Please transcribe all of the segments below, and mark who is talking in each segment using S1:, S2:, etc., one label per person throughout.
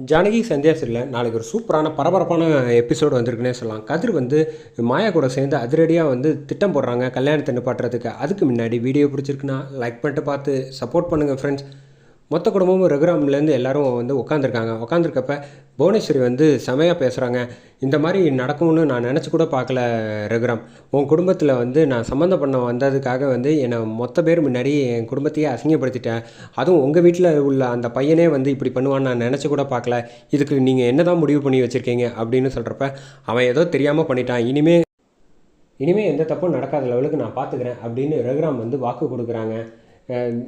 S1: ஜானகி சந்தியா சரியில் நாளைக்கு ஒரு சூப்பரான பரபரப்பான எபிசோடு வந்திருக்குன்னே சொல்லலாம். கதிர் வந்து மாயா கூட சேர்ந்து அதிரடியாக வந்து திட்டம் போடுறாங்க கல்யாணத்தை நிப்பாட்டுறதுக்கு. அதுக்கு முன்னாடி வீடியோ பிடிச்சிருக்குன்னா லைக் பண்ணிட்டு பார்த்து சப்போர்ட் பண்ணுங்கள் ஃப்ரெண்ட்ஸ் மொத்த குடும்பமும் ரகுராம்லேருந்து எல்லாரும் வந்து உட்காந்துருக்காங்க உட்காந்துருக்கப்ப புவனேஸ்வரி வந்து செமையாக பேசுகிறாங்க இந்த மாதிரி நடக்கும்னு நான் நினச்சி கூட பார்க்கல ரகுராம். உன் குடும்பத்தில் வந்து நான் சம்மந்தம் பண்ண வந்ததுக்காக வந்து என்னை மொத்த பேர் முன்னாடி என் குடும்பத்தையே அசிங்கப்படுத்திட்டேன். அதுவும் உங்கள் வீட்டில் உள்ள அந்த பையனே வந்து இப்படி பண்ணுவான்னு நான் நினச்சி கூட பார்க்கல. இதுக்கு நீங்கள் என்ன தான் முடிவு பண்ணி வச்சுருக்கீங்க அப்படின்னு சொல்கிறப்ப அவன் ஏதோ தெரியாமல் பண்ணிட்டான். இனிமே இனிமேல் எந்த தப்பும் நடக்காத லெவலுக்கு நான் பார்த்துக்கிறேன் அப்படின்னு ரகுராம் வந்து வாக்கு கொடுக்குறாங்க.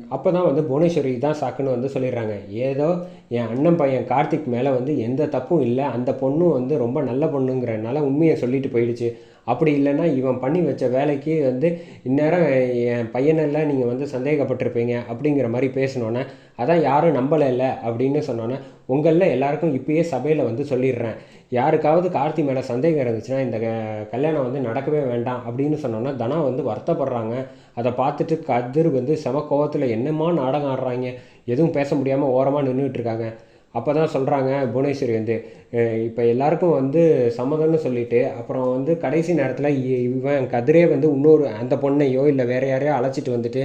S1: அப்போ தான் வந்து புவனேஸ்வரி தான் சாக்குன்னு வந்து சொல்லிடுறாங்க. ஏதோ என் அண்ணன் பையன் கார்த்திக் மேலே வந்து எந்த தப்பும் இல்லை அந்த பொண்ணும் வந்து ரொம்ப நல்ல பொண்ணுங்கிறனால உண்மையை சொல்லிட்டு போயிடுச்சு. அப்படி இல்லைன்னா இவன் பண்ணி வச்ச வேலைக்கு வந்து இந்நேரம் என் பையனெல்லாம் நீங்கள் வந்து சந்தேகப்பட்டிருப்பீங்க அப்படிங்கிற மாதிரி பேசினோன்னே அதான் யாரும் நம்பலை இல்லை அப்படின்னு சொன்னோன்னே உங்களில் எல்லாருக்கும் இப்பயே சபையில் வந்து சொல்லிடுறேன். யாருக்காவது கார்த்தி மேலே சந்தேகம் இருந்துச்சுன்னா இந்த க- கல்யாணம் வந்து நடக்கவே வேண்டாம் அப்படின்னு சொன்னோன்னா தனா வந்து வருத்தப்படுறாங்க. அதை பார்த்துட்டு கதிர் வந்து செம கோவத்தில் என்னமா நாடகம் ஆடுறாங்க? எதுவும் பேச முடியாமல் ஓரமாக நின்றுட்டுருக்காங்க அப்போ தான் சொல்கிறாங்க புவனேஸ்வரி வந்து இப்போ எல்லாருக்கும் வந்து சம்மதம்னு சொல்லிட்டு அப்புறம் வந்து கடைசி நேரத்தில் இவன் கதிரே வந்து இன்னொரு அந்த பொண்ணையோ இல்லை வேற யாரையோ அழைச்சிட்டு வந்துட்டு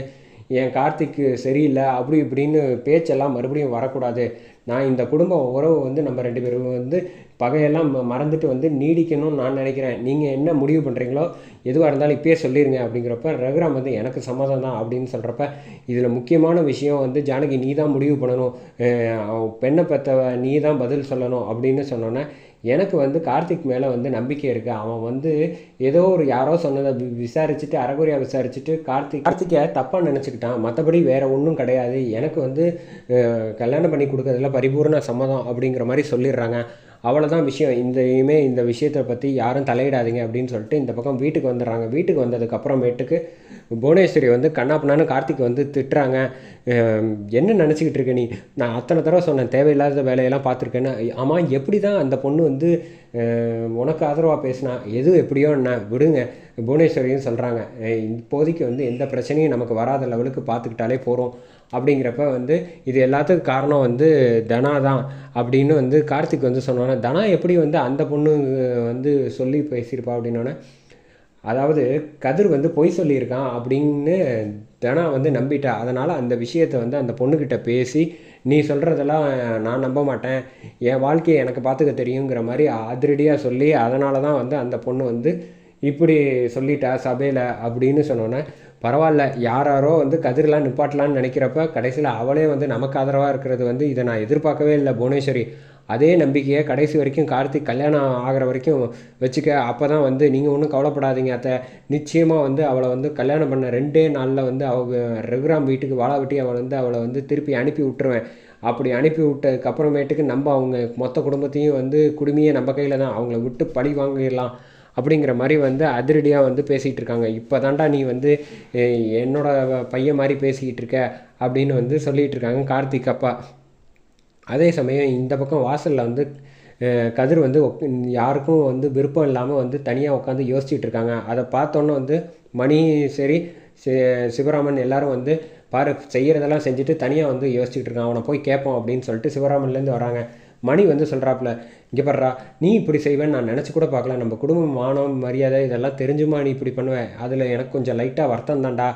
S1: என் கார்த்திக்கு சரியில்லை அப்படி இப்படின்னு பேச்செல்லாம் மறுபடியும் வரக்கூடாது. நான் இந்த குடும்ப உறவு வந்து நம்ம ரெண்டு பேரும் வந்து பகையெல்லாம் ம- மறந்துட்டு வந்து நீடிக்கணும்னு நான் நினைக்கிறேன். நீங்கள் என்ன முடிவு பண்ணுறீங்களோ எதுவாக இருந்தாலும் இப்பயே சொல்லிடுங்க அப்படிங்கிறப்ப ரகுராம் வந்து எனக்கு சம்மதம் தான் அப்படின்னு சொல்கிறப்ப இதில் முக்கியமான விஷயம் வந்து ஜானகி நீ தான் முடிவு பண்ணணும். பெண்ணை பெற்றவ நீ தான் பதில் சொல்லணும் அப்படின்னு சொன்னோன்னே எனக்கு வந்து கார்த்திக் மேலே வந்து நம்பிக்கை இருக்குது அவன் வந்து ஏதோ ஒரு யாரோ சொன்னதை விசாரிச்சுட்டு அறகுறையாக விசாரிச்சுட்டு கார்த்திக் கார்த்திகை தப்பாக நினச்சிக்கிட்டான். மற்றபடி வேறு ஒன்றும் கிடையாது. எனக்கு வந்து கல்யாணம் பண்ணி கொடுக்கறதுல பரிபூர்ண சம்மதம் அப்படிங்கிற மாதிரி சொல்லிடுறாங்க. அவ்வளோதான் விஷயம். இந்த இனிமே இந்த விஷயத்தை பற்றி யாரும் தலையிடாதீங்க அப்படின்னு சொல்லிட்டு இந்த பக்கம் வீட்டுக்கு வந்துடுறாங்க. வீட்டுக்கு வந்ததுக்கப்புறமேட்டுக்கு புவனேஸ்வரி வந்து கண்ணாப்பண்ணான்னு கார்த்திக் வந்து திட்டுறாங்க. என்ன நினச்சிக்கிட்டு இருக்க நீ? நான் அத்தனை தடவை சொன்னேன் தேவையில்லாத வேலையெல்லாம் பார்த்துருக்கேன்னு. ஆமாம் எப்படி தான் அந்த பொண்ணு வந்து உனக்கு ஆதரவாக பேசினா? எது எப்படியோ என்ன விடுங்க புவனேஸ்வரியும் சொல்கிறாங்க இப்போதைக்கு வந்து எந்த பிரச்சனையும் நமக்கு வராத லெவலுக்கு பார்த்துக்கிட்டாலே போகிறோம் அப்படிங்கிறப்ப வந்து இது எல்லாத்துக்கும் காரணம் வந்து தனா தான் அப்படின்னு வந்து கார்த்திக் வந்து சொன்னோன்னே தனா எப்படி வந்து அந்த பொண்ணு வந்து சொல்லி பேசியிருப்பா அப்படின்னோடனே அதாவது கதிர் வந்து பொய் சொல்லியிருக்கான் அப்படின்னு தனா வந்து நம்பிட்டா அதனால் அந்த விஷயத்தை வந்து அந்த பொண்ணுக்கிட்ட பேசி நீ சொல்கிறதெல்லாம் நான் நம்ப மாட்டேன் என் வாழ்க்கையை எனக்கு பார்த்துக்க தெரியுங்கிற மாதிரி அதிரடியாக சொல்லி அதனால தான் வந்து அந்த பொண்ணு வந்து இப்படி சொல்லிட்டா சபையில் அப்படின்னு சொன்னோன்னே பரவாயில்ல யாராரோ வந்து கதிரெலாம் நிப்பாட்டலான்னு நினைக்கிறப்ப கடைசியில் அவளே வந்து நமக்கு ஆதரவாக இருக்கிறது வந்து இதை நான் எதிர்பார்க்கவே இல்லை புவனேஸ்வரி. அதே நம்பிக்கையை கடைசி வரைக்கும் கார்த்திக் கல்யாணம் ஆகிற வரைக்கும் வச்சுக்க. அப்போ தான் வந்து நீங்கள் ஒன்றும் கவலைப்படாதீங்க அத்தை. நிச்சயமாக வந்து அவளை வந்து கல்யாணம் பண்ண ரெண்டே நாளில் வந்து அவங்க ரகுராம் வீட்டுக்கு வாழ விட்டி அவளை வந்து அவளை வந்து திருப்பி அனுப்பி விட்டுருவேன். அப்படி அனுப்பி விட்டதுக்கு அப்புறமேட்டுக்கு நம்ம அவங்க மொத்த குடும்பத்தையும் வந்து குடுமையே நம்ம கையில் தான். அவங்கள விட்டு பழி வாங்கிடலாம். அப்படிங்கிற மாதிரி வந்து அதிரடியாக வந்து பேசிகிட்டு இருக்காங்க. இப்போ தாண்டா நீ வந்து என்னோட பையன் மாதிரி பேசிக்கிட்டு இருக்க அப்படின்னு வந்து சொல்லிகிட்டு இருக்காங்க கார்த்திக் அப்பா. அதே சமயம் இந்த பக்கம் வாசலில் வந்து கதிர் வந்து யாருக்கும் வந்து விருப்பம் இல்லாமல் வந்து தனியாக உட்காந்து யோசிச்சுட்டு இருக்காங்க. அதை பார்த்தோன்னே வந்து மணி சரி சிவராமன் எல்லாரும் வந்து பாரு செய்கிறதெல்லாம் செஞ்சுட்டு தனியாக வந்து யோசிச்சுட்டு இருக்கான். அவனை போய் கேட்போம் அப்படின்னு சொல்லிட்டு சிவராமன்லேருந்து வராங்க. மணி வந்து சொல்கிறாப்புல இங்கே படுறா நீ இப்படி செய்வேன்னு நான் நினச்சி கூட பார்க்கல. நம்ம குடும்பம் மானம் மரியாதை இதெல்லாம் தெரிஞ்சுமா நீ இப்படி பண்ணுவேன் அதில் எனக்கு கொஞ்சம் லைட்டாக வருத்தம் தான்டா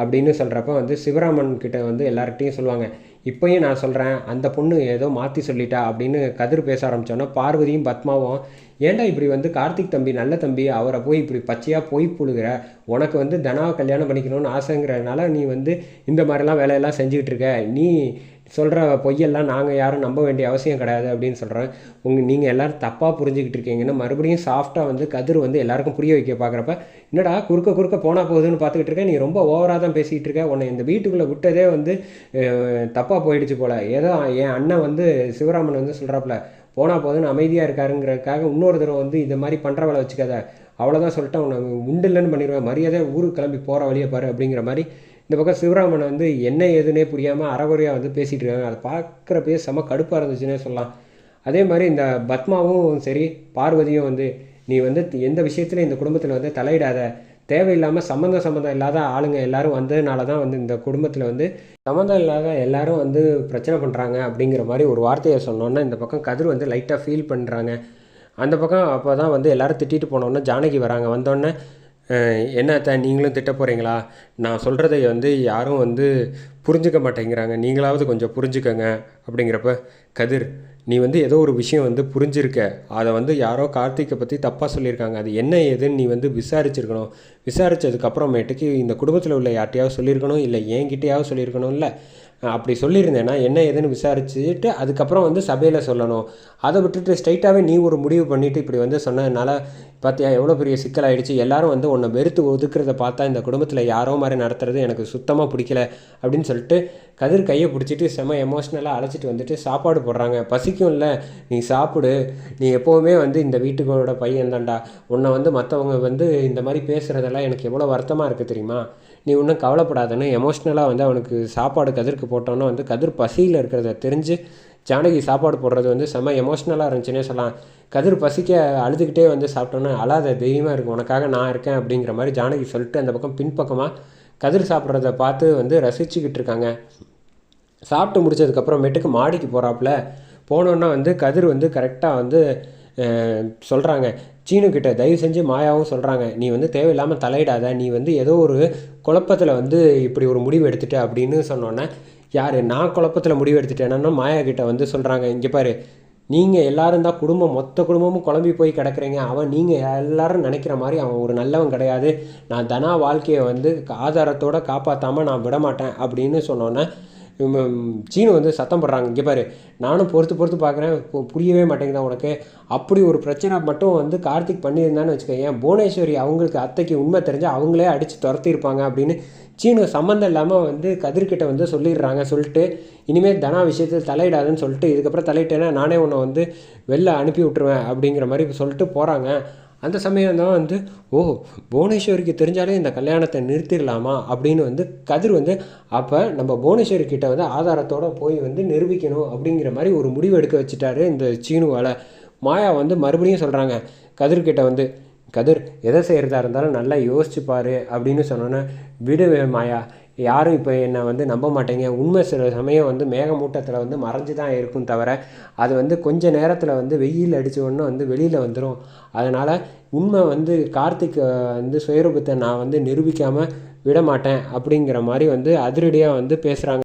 S1: அப்படின்னு சொல்கிறப்ப வந்து சிவராமன் கிட்ட வந்து எல்லார்கிட்டையும் சொல்லுவாங்க இப்போயும் நான் சொல்கிறேன் அந்த பொண்ணு ஏதோ மாற்றி சொல்லிட்டா அப்படின்னு கதிர் பேச ஆரம்பித்தோன்னா பார்வதியும் பத்மாவும் ஏன்டா இப்படி வந்து கார்த்திக் தம்பி நல்ல தம்பி அவரை போய் இப்படி பச்சையாக போய் புழுகிற? உனக்கு வந்து தனாவை கல்யாணம் பண்ணிக்கணும்னு ஆசைங்கிறதுனால நீ வந்து இந்த மாதிரிலாம் வேலையெல்லாம் செஞ்சுக்கிட்டு இருக்க. நீ சொல்கிற பொய்யெல்லாம் நாங்கள் யாரும் நம்ப வேண்டிய அவசியம் கிடையாது அப்படின்னு சொல்கிறேன் உங்கள் நீங்கள் எல்லோரும் தப்பாக புரிஞ்சுக்கிட்டு இருக்கீங்கன்னா மறுபடியும் சாஃப்டாக வந்து கதிர் வந்து எல்லாருக்கும் புரிய வைக்க பார்க்குறப்ப என்னடா குறுக்க குறுக்க போனால் போகுதுன்னு பார்த்துக்கிட்டு இருக்கேன் நீ ரொம்ப ஓவராக தான் பேசிக்கிட்டு இருக்க? உன்னை இந்த வீட்டுக்குள்ளே விட்டதே வந்து தப்பாக போயிடுச்சு போல். ஏதோ என் அண்ணன் வந்து சிவராமன் வந்து சொல்கிறாப்புல போனால் போதுன்னு அமைதியாக இருக்காருங்கிறதுக்காக இன்னொரு தடவை வந்து இந்த மாதிரி பண்ணுற வேலை வச்சுக்காத அவ்வளோதான் சொல்லிட்டு உண்டு இல்லைன்னு பண்ணிடுவேன். மரியாதை ஊருக்கு கிளம்பி போகிற வழியை பாரு அப்படிங்கிற மாதிரி இந்த பக்கம் சிவராமன் வந்து என்ன ஏதுன்னே புரியாமல் அறகுறையாக வந்து பேசிகிட்டு இருக்காங்க. அதை பார்க்குறப்பயே செம கடுப்பாக இருந்துச்சுன்னே சொல்லலாம். அதே மாதிரி இந்த பத்மாவும் சரி பார்வதியும் வந்து நீ வந்து எந்த விஷயத்தில் இந்த குடும்பத்தில் வந்து தலையிடாத. தேவையில்லாமல் சம்மந்தம் சம்மந்தம் இல்லாத ஆளுங்க எல்லாரும் வந்ததுனால தான் வந்து இந்த குடும்பத்தில் வந்து சம்மந்தம் இல்லாத எல்லாரும் வந்து பிரச்சனை பண்ணுறாங்க அப்படிங்கிற மாதிரி ஒரு வார்த்தையை சொன்னோன்னே இந்த பக்கம் கதிர் வந்து லைட்டாக ஃபீல் பண்ணுறாங்க அந்த பக்கம் அப்போ தான் வந்து எல்லோரும் திட்டிட்டு போனோன்னே ஜானகி வராங்க. வந்தோடனே என்னத்த நீங்களும் திட்ட போகிறீங்களா நான் சொல்கிறத வந்து யாரும் வந்து புரிஞ்சுக்க மாட்டேங்கிறாங்க. நீங்களாவது கொஞ்சம் புரிஞ்சுக்கங்க. அப்படிங்கிறப்ப கதிர் நீ வந்து ஏதோ ஒரு விஷயம் வந்து புரிஞ்சிருக்க. அதை வந்து யாரோ கார்த்திக்கை பற்றி தப்பாக சொல்லியிருக்காங்க. அது என்ன ஏதுன்னு நீ வந்து விசாரிச்சிருக்கணும். விசாரித்ததுக்கப்புறமேட்டுக்கு இந்த குடும்பத்தில் உள்ள யார்ட்டையாவது சொல்லியிருக்கணும் இல்லை என்கிட்டயாவது சொல்லியிருக்கணும் இல்லை அப்படி சொல்லியிருந்தேன்னா என்ன ஏதுன்னு விசாரிச்சுட்டு அதுக்கப்புறம் வந்து சபையில் சொல்லணும். அதை விட்டுட்டு ஸ்ட்ரைட்டாகவே நீ ஒரு முடிவு பண்ணிவிட்டு இப்படி வந்து சொன்னதுனால பார்த்தியா எவ்வளோ பெரிய சிக்கலாயிடுச்சு. எல்லாரும் வந்து உன்னை வெறுத்து ஒதுக்குறத பார்த்தா இந்த குடும்பத்தில் யாரோ மாதிரி நடத்துறது எனக்கு சுத்தமாக பிடிக்கல அப்படின்னு சொல்லிட்டு கதிர் கையை பிடிச்சிட்டு செம எமோஷ்னலாக அழைச்சிட்டு வந்துட்டு சாப்பாடு போடுறாங்க. பசிக்கும் இல்லை நீ சாப்பிடு. நீ எப்போவுமே வந்து இந்த வீட்டுக்கோட பையன் தான்டா உன்னை வந்து மற்றவங்க வந்து இந்த மாதிரி பேசுகிறதெல்லாம் எனக்கு எவ்வளோ வருத்தமாக இருக்குது தெரியுமா? நீ ஒன்றும் கவலைப்படாதன்னு எமோஷ்னலாக வந்து அவனுக்கு சாப்பாடு கதிர்க்கு போட்டோன்னே வந்து கதிர் பசியில் இருக்கிறத தெரிஞ்சு ஜானகி சாப்பாடு போடுறது வந்து செம்ம எமோஷ்னலாக இருந்துச்சுன்னே சொல்லலாம். கதிர் பசிக்க அழுதுகிட்டே வந்து சாப்பிட்டோன்னா அழாத தைரியமாக இருக்கும் உனக்காக நான் இருக்கேன் அப்படிங்கிற மாதிரி ஜானகி சொல்லிட்டு அந்த பக்கம் பின்பக்கமாக கதிர் சாப்பிட்றத பார்த்து வந்து ரசிச்சுக்கிட்டு இருக்காங்க. சாப்பிட்டு முடிச்சதுக்கப்புறமேட்டுக்கு மாடிக்கு போகிறாப்புல போனோன்னா வந்து கதிர் வந்து கரெக்டாக வந்து சொல்கிறாங்க சீனுக்கிட்ட தயவு செஞ்சு மாயாவும் சொல்கிறாங்க நீ வந்து தேவையில்லாமல் தலையிடாத நீ வந்து ஏதோ ஒரு குழப்பத்தில் வந்து இப்படி ஒரு முடிவு எடுத்துட்ட அப்படின்னு சொன்னோன்னே யார் நான் குழப்பத்தில் முடிவு எடுத்துட்டேன்னா மாயா கிட்ட வந்து சொல்கிறாங்க இங்கே பாரு நீங்கள் எல்லாரும் தான் குடும்பம் மொத்த குடும்பமும் குழம்பி போய் கிடக்குறீங்க. அவன் நீங்கள் எல்லாரும் நினைக்கிற மாதிரி அவன் ஒரு நல்லவன் கிடையாது. நான் தனா வாழ்க்கையை வந்து ஆதாரத்தோடு காப்பாற்றாமல் நான் விட மாட்டேன் அப்படின்னு சொன்னோன்னே சீனு வந்து சத்தம் போடுறாங்க. இங்கே பாரு நானும் பொறுத்து பொறுத்து பார்க்குறேன் புரியவே மாட்டேங்குதா உனக்கு. அப்படி ஒரு பிரச்சனை மட்டும் வந்து கார்த்திக் பண்ணியிருந்தான்னு வச்சுக்கோங்க புவனேஸ்வரி அவங்களுக்கு அத்தைக்கு உண்மை தெரிஞ்சால் அவங்களே அடித்து துரத்திருப்பாங்க அப்படின்னு சீனு சம்மந்தம் இல்லாமல் வந்து கதிர்கிட்ட வந்து சொல்லிடுறாங்க. சொல்லிட்டு இனிமேல் தனா விஷயத்தில் தலையிடாதுன்னு சொல்லிட்டு இதுக்கப்புறம் தலையிட்டேன்னா நானே உன்னை வந்து வெளில அனுப்பி விட்ருவேன் அப்படிங்கிற மாதிரி சொல்லிட்டு போகிறாங்க அந்த சமயம் தான் வந்து ஓ புவனேஸ்வரிக்கு தெரிஞ்சாலே இந்த கல்யாணத்தை நிறுத்திடலாமா? அப்படின்னு வந்து கதிர் வந்து அப்போ நம்ம புவனேஸ்வரி கிட்ட வந்து ஆதாரத்தோடு போய் வந்து நிரூபிக்கணும் அப்படிங்கிற மாதிரி ஒரு முடிவு எடுக்க வச்சுட்டாரு இந்த சீனுவால். மாயா வந்து மறுபடியும் சொல்கிறாங்க கதிர்கிட்ட வந்து கதிர் எதை செய்கிறதா இருந்தாலும் நல்லா யோசிச்சுப்பார் அப்படின்னு சொன்னோன்னே விடு மாயா யாரும் இப்போ என்னை வந்து நம்ப மாட்டேங்க. உண்மை சில சமயம் வந்து மேகமூட்டத்தில் வந்து மறைஞ்சு தான் இருக்கும் தவிர அது வந்து கொஞ்ச நேரத்தில் வந்து வெயில் அடித்த உடனே வந்து வெளியில் வந்துடும் அதனால் உண்மை வந்து கார்த்திக் வந்து சுயரூபத்தை நான் வந்து நிரூபிக்காமல் விட மாட்டேன் அப்படிங்கிற மாதிரி வந்து அதிரடியாக வந்து பேசுகிறாங்க